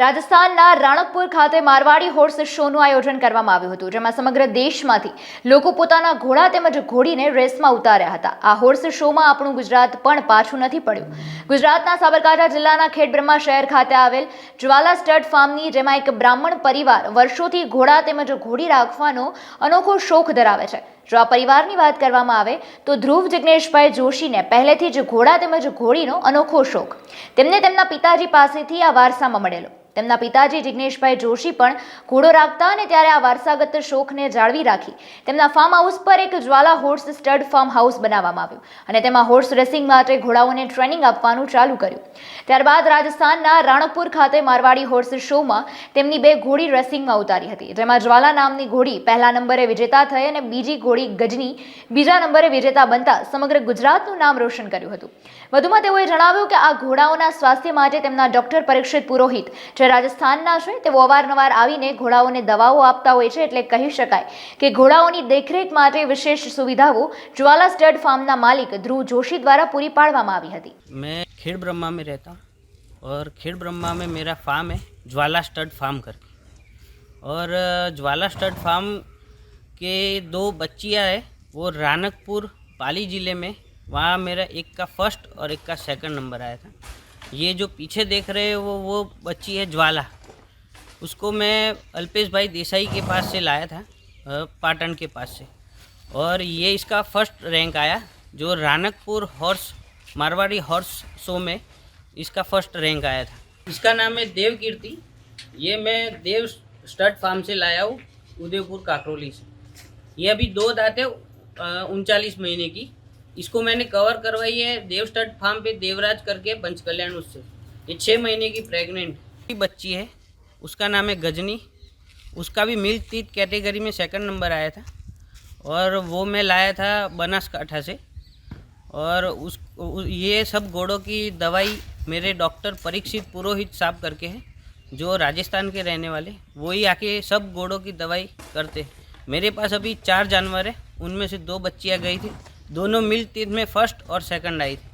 રાજસ્થાનના રાણકપુર ખાતે મારવાડી હોર્સ શોનું આયોજન કરવામાં આવ્યું હતું જેમાં સમગ્ર દેશમાંથી લોકો પોતાના ઘોડા તેમજ ઘોડીને રેસમાં ઉતાર્યા હતા આ હોર્સ શોમાં આપણું ગુજરાત પણ પાછું નથી પડ્યું ગુજરાતના સાબરકાંઠા જિલ્લાના ખેડબ્રહ્મા શહેર ખાતે આવેલ જ્વાલા સ્ટડ ફાર્મની જેમાં એક બ્રાહ્મણ પરિવાર વર્ષોથી ઘોડા તેમજ ઘોડી રાખવાનો અનોખો શોખ ધરાવે છે જો આ પરિવારની વાત કરવામાં આવે તો ધ્રુવ જિજ્ઞેશભાઈ જોશીને પહેલેથી જ ઘોડા તેમજ ઘોડીનો અનોખો શોખ તેમને તેમના પિતાજી પાસેથી આ વારસામાં મળેલો તેમના પિતાજી જિગ્નેશભાઈ જોશી પણ ઘોડો રાખતા અને ત્યારે આ વારસાગત શોખને જાળવી રાખી તેમના ફાર્મ હાઉસ પર એક Jwala horse stud farm house બનાવવામાં આવ્યું અને તેમાં હોર્સ રેસિંગ માટે ઘોડાઓને ટ્રેનિંગ આપવાનું ચાલુ કર્યું ત્યારબાદ રાજસ્થાનના રાણકપુર ખાતે મારવાડી હોર્સ શોમાં તેમની બે ઘોડી રેસિંગમાં ઉતારી હતી જેમાં જ્વાલા નામની ઘોડી પહેલા નંબરે વિજેતા થઈ અને બીજી ઘોડી ગજની બીજા નંબરે વિજેતા બનતા સમગ્ર ગુજરાતનું નામ રોશન કર્યું હતું વધુમાં તેઓએ જણાવ્યું કે આ ઘોડાઓના સ્વાસ્થ્ય માટે તેમના ડોક્ટર પરીક્ષિત પુરોહિત કે રાજસ્થાન ના છે તે વારંવાર આવીને ઘોડાઓને દવાઓ આપતા હોય છે એટલે કહી શકાય કે ઘોડાઓની દેખરેખ માટે વિશેષ સુવિધાઓ જ્વાલા સ્ટડ ફાર્મના માલિક ધ્રુવ જોશી દ્વારા પૂરી પાડવામાં આવી હતી મેં ખેડબ્રહ્મામાં રહેતા અને ખેડબ્રહ્મામાં મેં ફાર્મ છે જ્વાલા સ્ટડ ફાર્મ કરતો અને જ્વાલા સ્ટડ ફાર્મ કે બે બચ્ચિયા છે વો રાણકપુર पाली જિલ્લામાં ત્યાં મેરા એક કા ફર્સ્ટ ઓર એક કા સેકન્ડ નંબર આયા હતા ये जो पीछे देख रहे हो वो वो बच्ची है ज्वाला उसको मैं अल्पेश भाई देसाई के पास से लाया था पाटन के पास से और ये इसका फर्स्ट रैंक आया जो Ranakpur horse Marwari horse show में इसका फर्स्ट रैंक आया था इसका नाम है देव कीर्ति ये मैं देव स्टड फार्म से लाया हूँ उदयपुर काकरोली से ये अभी दो दाते उनचालीस महीने की इसको मैंने कवर करवाई है देवस्टर्ट फार्म पे देवराज करके पंच कल्याण उससे ये छः महीने की प्रेग्नेंट बच्ची है उसका नाम है गजनी उसका भी मिल्क तीत कैटेगरी में सेकंड नंबर आया था और वो मैं लाया था बनासकाठा से और उस ये सब घोड़ों की दवाई मेरे डॉक्टर परीक्षित पुरोहित साहब करके हैं जो राजस्थान के रहने वाले वही आके सब घोड़ों की दवाई करते मेरे पास अभी चार जानवर हैं उनमें से दो बच्चियाँ गई थी दोनों मिल तीर्थ में फर्स्ट और सेकंड आई थी